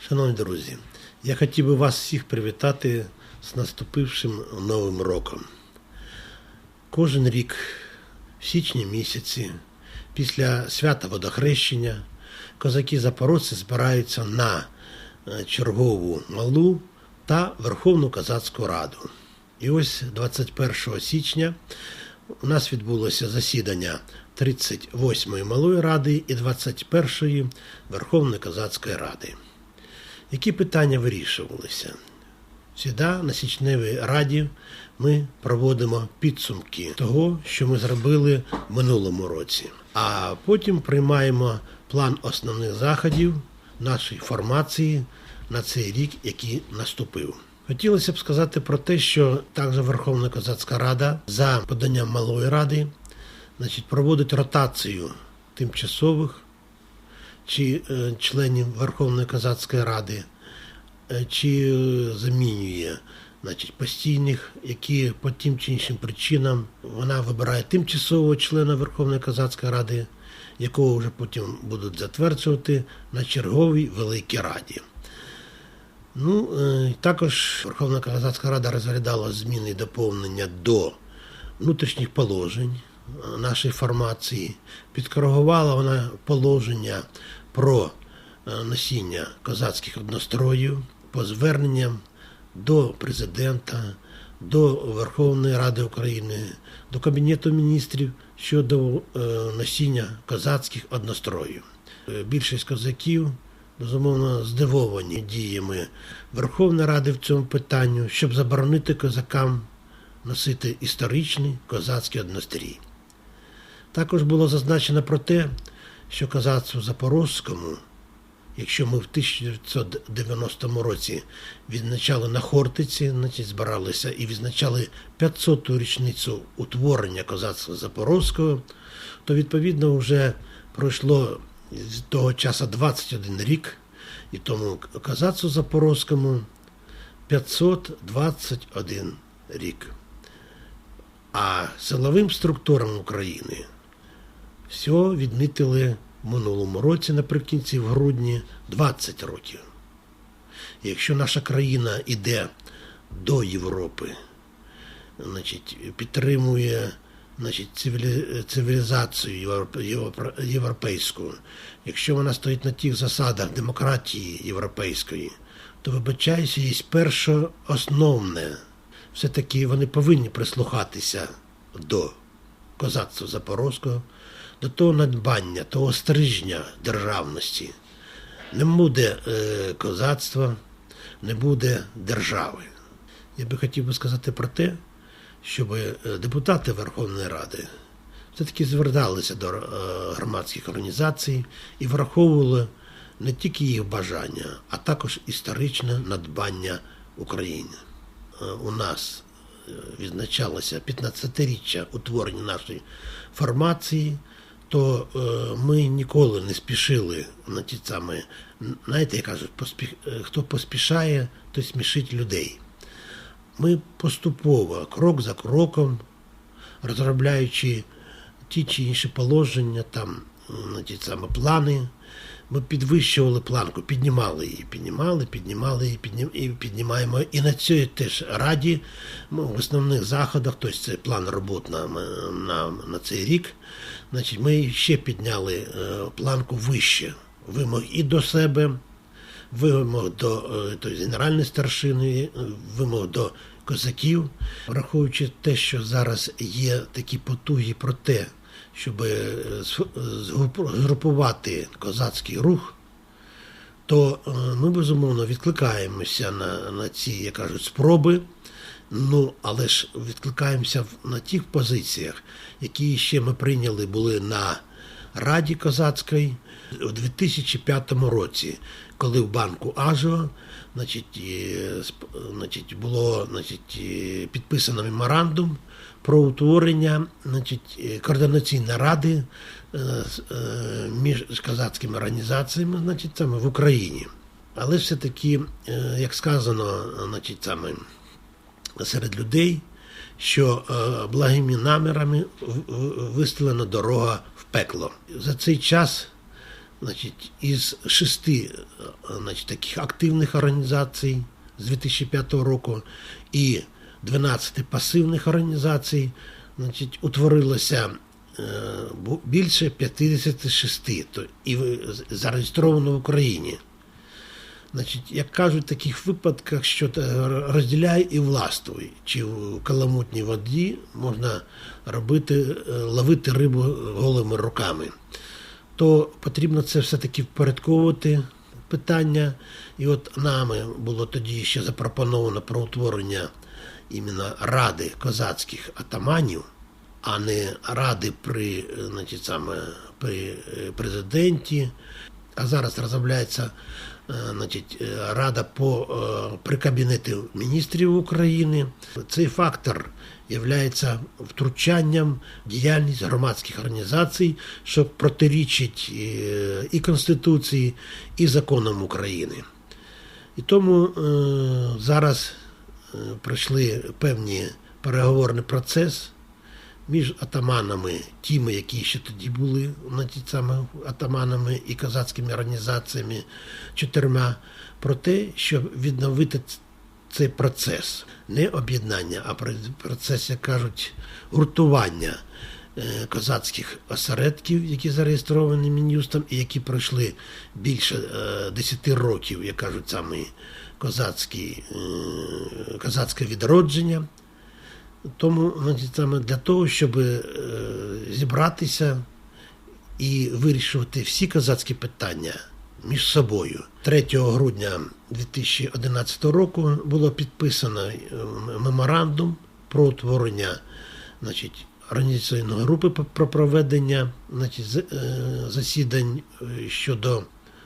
Шановні друзі, я хотів би вас всіх привітати з наступившим Новим роком. Кожен рік, в січні місяці, після свята водохрещення, козаки запорожці збираються на е, чергову малу та Верховну Козацьку Раду. І ось 21 січня у нас відбулося засідання 38-ї малої ради і 21-ї Верховної Козацької Ради. Які питання вирішувалися? Всіда на січневій раді ми проводимо підсумки того, що ми зробили в минулому році, а потім приймаємо план основних заходів нашої формації на цей рік, який наступив. Хотілося б сказати про те, що також Верховна Козацька Рада за поданням малої ради значить, проводить ротацію тимчасових чи е, членів Верховної Козацької Ради, е, чи е, замінює значить, постійних, які по тим чи іншим причинам вона вибирає тимчасового члена Верховної Козацької Ради, якого вже потім будуть затверджувати на черговій Великій Раді. Ну, е, також Верховна Козацька Рада розглядала зміни і доповнення до внутрішніх положень е, нашої формації, підкоригувала вона положення про е, носіння козацьких одностроїв по зверненням до президента, до Верховної Ради України, до Кабінету міністрів щодо носіння козацьких одностроїв. Більшість козаків безумовно здивовані діями Верховної Ради в цьому питанню, щоб заборонити козакам носити історичний козацький однострій. Також було зазначено про те, що козацтву Запорозькому, якщо ми в 1990 році відзначали на Хортиці, значить збиралися і відзначали 500-ту річницю утворення козацтва Запорозького, то відповідно вже пройшло з того часу 21 рік, і тому козацтву Запорозькому 521 рік. А силовим структурам України всього відмітили в минулому році, наприкінці в грудні, 20 років. Якщо наша країна йде до Європи, значить, підтримує значить, цивілі- цивілізацію європ- європе- європейську, якщо вона стоїть на тих засадах демократії європейської, то вибачаюся, є перше основне. Все-таки вони повинні прислухатися до козацтва Запорозького, до того надбання, того стрижня державності. Не буде е, козацтва, не буде держави. Я би хотів би сказати про те, щоб е, депутати Верховної Ради все-таки зверталися до е, громадських організацій і враховували не тільки їх бажання, а також історичне надбання України. Е, У нас відзначалося 15-річчя утворення нашої формації, то ми ніколи не спішили на ті саме, знаєте, як кажуть, поспіх, хто поспішає, той смішить людей. Ми поступово, крок за кроком, розробляючи ті чи інші положення, там, ті саме плани, ми підвищували планку, піднімали її, піднімали, піднімали її, піднім, і піднімаємо. І на цій теж раді ми в основних заходах, тобто це план робот на, на, на цей рік, значить, ми ще підняли е, планку вище. Вимог і до себе, вимог до е, тобто, генеральної старшини, е, вимог до козаків, враховуючи те, що зараз є такі потуги про те, щоб е, згрупувати козацький рух, то е, ми безумовно відкликаємося на, на ці, як кажуть, спроби. Ну, але ж відкликаємося на тих позиціях, які ще ми прийняли були на Раді Козацької у 2005 році, коли в банку Ажо значить, значить, було значить, підписано меморандум про утворення значить, координаційної ради е, е, між козацькими організаціями значить, саме в Україні. Але все-таки, е, як сказано, значить, саме серед людей що е, благими намірами в- в- вистелена дорога в пекло. За цей час значить, із шести е, значить, таких активних організацій з 2005 року і 12 пасивних організацій значить, утворилося е, більше 56 то- і зареєстровано в Україні. Значить, як кажуть в таких випадках, що розділяй і властвуй, чи в каламутній воді можна робити, е, ловити рибу голими руками, то потрібно це все-таки впорядковувати питання. І от нами було тоді ще запропоновано про утворення іменно ради козацьких атаманів, а не ради при, е, значить, саме, при е, президенті. А зараз розробляється е, значить, е, рада по е, при Кабінеті міністрів України. Цей фактор є втручанням в діяльність громадських організацій, що протирічить і Конституції, і законам України. І тому зараз пройшли певні переговорний процес між атаманами, тими, які ще тоді були значить, саме атаманами і козацькими організаціями чотирма, про те, щоб відновити цей процес, не об'єднання, а про- процес, як кажуть, гуртування е, козацьких осередків, які зареєстровані Мін'юстом і які пройшли більше е, 10 років, як кажуть, саме козацькі, е, козацьке відродження. Тому саме для того, щоб е, зібратися і вирішувати всі козацькі питання між собою. 3 грудня 2011 року було підписано е, меморандум про утворення значить, організаційної групи про проведення значить, е, засідань щодо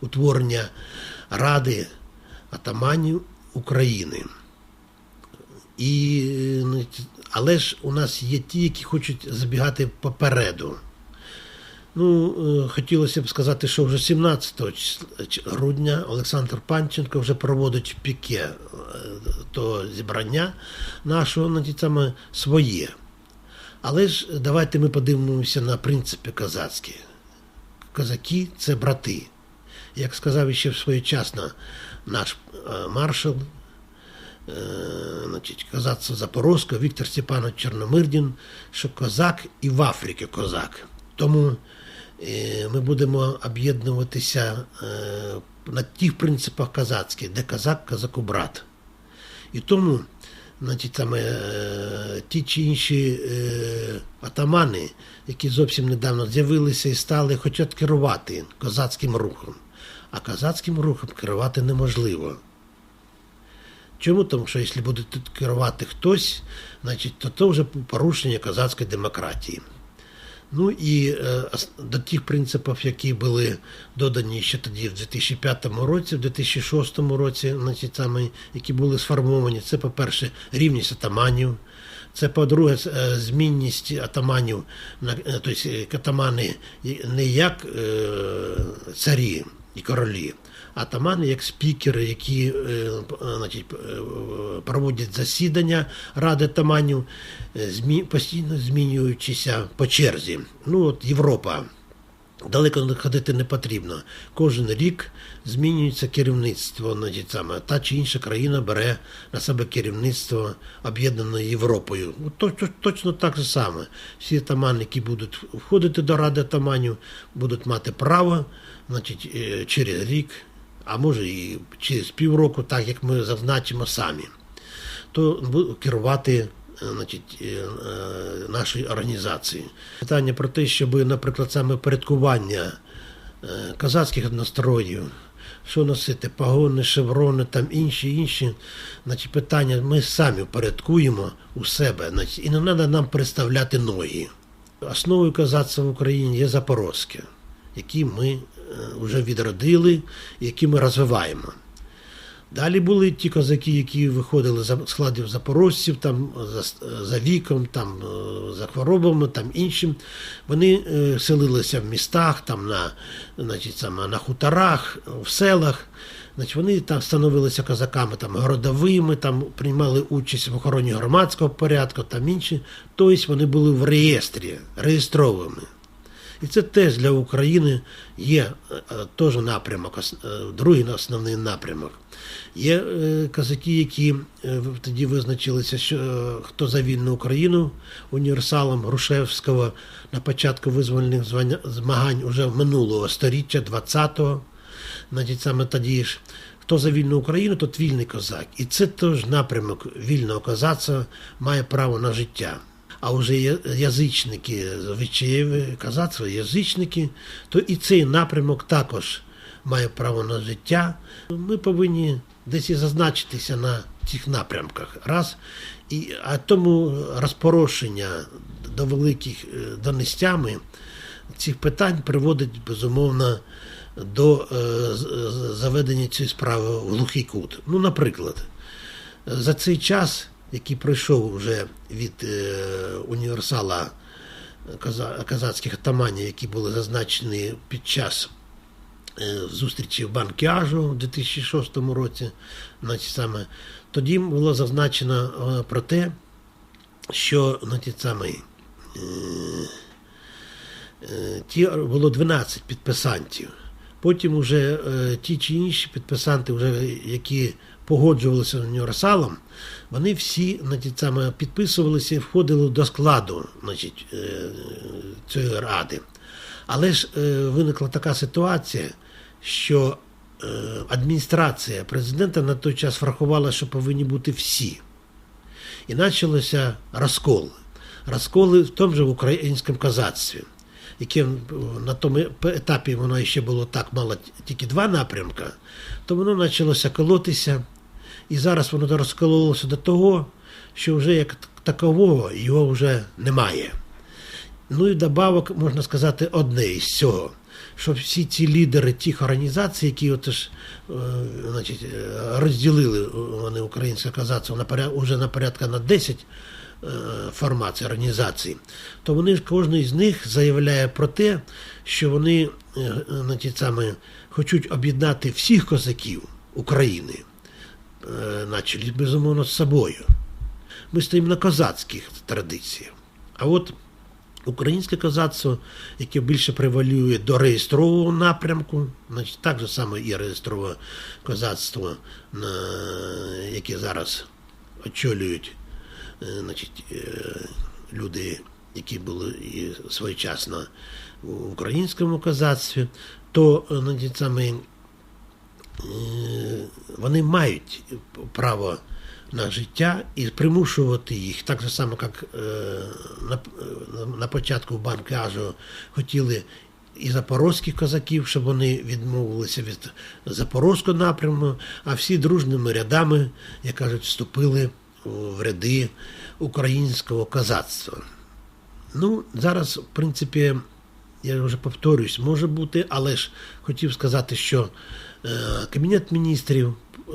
утворення Ради атаманів України. І, але ж у нас є ті, які хочуть забігати попереду. Ну, е, хотілося б сказати, що вже 17 грудня Олександр Панченко вже проводить піке е, то зібрання нашого значить, саме своє. Але ж давайте ми подивимося на принципи козацькі. Козаки це брати. Як сказав ще своєчасно наш е, маршал, значить, козацтво Запорозького Віктор Степанович Чорномирдін, що козак і в Африці козак. Тому е, ми будемо об'єднуватися е, на тих принципах козацьких, де козак козаку брат. І тому значить, там, е, ті чи інші е, атамани, які зовсім недавно з'явилися і стали, хочуть керувати козацьким рухом. А козацьким рухом керувати неможливо. Чому? Тому що якщо буде тут керувати хтось, значить, то це вже порушення козацької демократії. Ну і е, до тих принципів, які були додані ще тоді в 2005 році, в 2006 році, значить, саме, які були сформовані, це, по-перше, рівність атаманів, це, по-друге, е, змінність атаманів, е, тобто е, атамани не як е, царі і королі, атамани як спікери, які е, е, значить, е, проводять засідання Ради атаманів, постійно змінюючися по черзі. Ну, от Європа. Далеко ходити не потрібно. Кожен рік змінюється керівництво. Значить, саме та чи інша країна бере на себе керівництво об'єднаною Європою. То- то- Точно так же саме. Всі атамани, які будуть входити до Ради атаманів, будуть мати право значить, е, через рік, а може і через півроку, так як ми зазначимо самі то керувати значить, е, е, нашої організації. Питання про те, щоб, наприклад, саме порядкування е, козацьких одностроїв, що носити, погони, шеврони, там інші, інші. Значить, питання ми самі впорядкуємо у себе. Значить, і не треба нам представляти ноги. Основою козацтва в Україні є Запорозьке, які ми вже відродили, які ми розвиваємо. Далі були ті козаки, які виходили за складів запорожців, там за, за віком, там е, за хворобами, там іншим. Вони е, селилися в містах, там на, значить, саме на хуторах, в селах. Значить, вони там становилися козаками там, городовими, там приймали участь в охороні громадського порядку, там інші. Тобто вони були в реєстрі, реєстрованими. І це теж для України є е, е, теж напрямок, е, другий основний напрямок. Є козаки, які тоді визначилися, що хто за вільну Україну універсалом Грушевського на початку визвольних змагань уже минулого століття, 20-го, значить саме тоді ж. Хто за вільну Україну, тот вільний козак. І це теж напрямок вільного козацтва має право на життя. А вже язичники, звичаєві козацтво, язичники, то і цей напрямок також має право на життя. Ми повинні десь і зазначитися на цих напрямках. Раз. І, а тому розпорошення до великих е, донестями цих питань приводить безумовно до е, заведення цієї справи в глухий кут. Ну, наприклад, за цей час, який пройшов вже від е, універсала каза- казацьких атаманів, які були зазначені під час е, зустрічі в Банкіажу у 2006 році, значить, саме, тоді було зазначено е, про те, що значить, саме, е, е, ті було 12 підписантів. Потім вже е, ті чи інші підписанти, вже, які погоджувалися з універсалом, вони всі значить, саме, підписувалися і входили до складу значить, е, цієї ради. Але ж е, виникла така ситуація, що е, адміністрація президента на той час врахувала, що повинні бути всі. І почалося розкол. Розколи в тому в українському козацтві, яке на тому етапі воно ще було так мало тільки два напрямка, то воно почалося колотися. І зараз воно розкололося до того, що вже як такового його вже немає. Ну і добавок, можна сказати, одне із цього, що всі ці лідери тих організацій, які отож, е, значить, е, розділили вони українське козацтво на уже на порядка на 10 е, формацій організацій, то вони ж кожен з них заявляє про те, що вони е, значить, саме, хочуть об'єднати всіх козаків України, е, начали, безумовно, з собою. Ми стоїмо на козацьких традиціях. А от українське козацтво, яке більше превалює до реєстрового напрямку, значить, так же саме і реєстрове козацтво, яке зараз очолюють е, значить, е, люди, які були і своєчасно в українському козацтві, то е, значить, саме, е, вони мають право на життя і примушувати їх, так само, як е, на, е, на початку банки Ажо хотіли і запорозьких козаків, щоб вони відмовилися від запорозького напрямку, а всі дружними рядами, як кажуть, вступили в ряди українського козацтва. Ну, зараз, в принципі, я вже повторюсь, може бути, але ж хотів сказати, що е, Кабінет міністрів, е,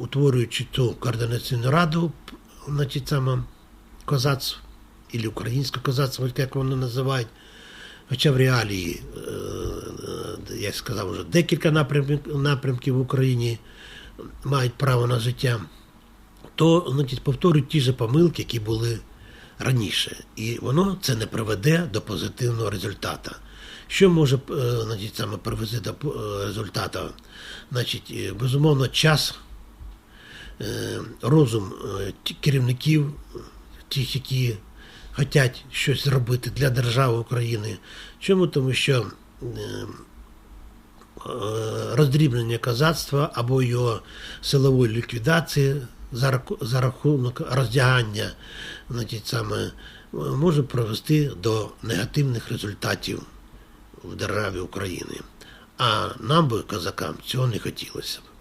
утворюючи ту координаційну раду, значить, саме козацтв, або українське козацтво, як вони називають, хоча в реалії, е, е, я сказав вже, декілька напрямків, напрямків в Україні мають право на життя, то значить, повторюють ті ж помилки, які були раніше. І воно це не приведе до позитивного результату. Що може е, значить, саме привести до е, результату? Значить, е, безумовно, час, розум керівників, тих, які хочуть щось зробити для держави України. Чому? Тому що роздрібнення козацтва або його силової ліквідації за, рахунок роздягання значить, саме, може привести до негативних результатів в державі України. А нам би, козакам, цього не хотілося. б.